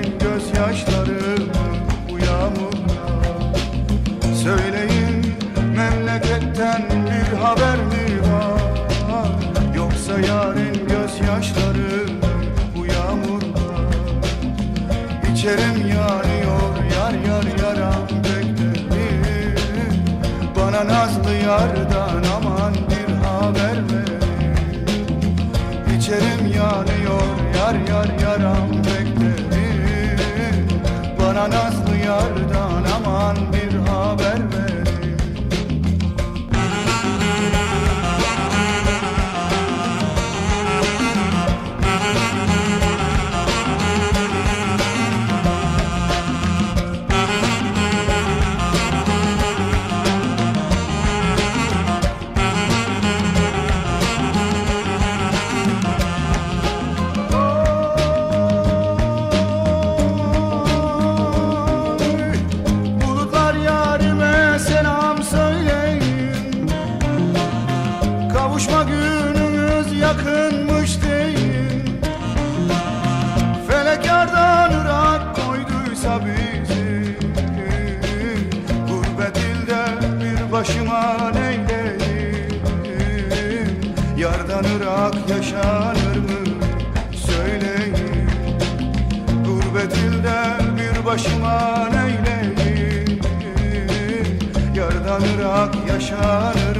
yarın gözyaşları mı bu yağmurlar Söyleyin memleketten bir haber var? Yoksa yarın gözyaşları mı bu yağmurlar İçerim yanıyor yar yar yaram beklerim Bana nazlı yardan aman bir haber ver. İçerim yanıyor yar yar yaram Bana nazlı yardan aman bir haber Kavuşma günümüz yakınmış deyin. Felek yardan ırak koyduysa bizi. Gurbet ilde bir başıma neyleyim Yardan ırak yaşanır mı? Söyleyin. Gurbet ilde bir başıma neyleyim Yardan ırak yaşanır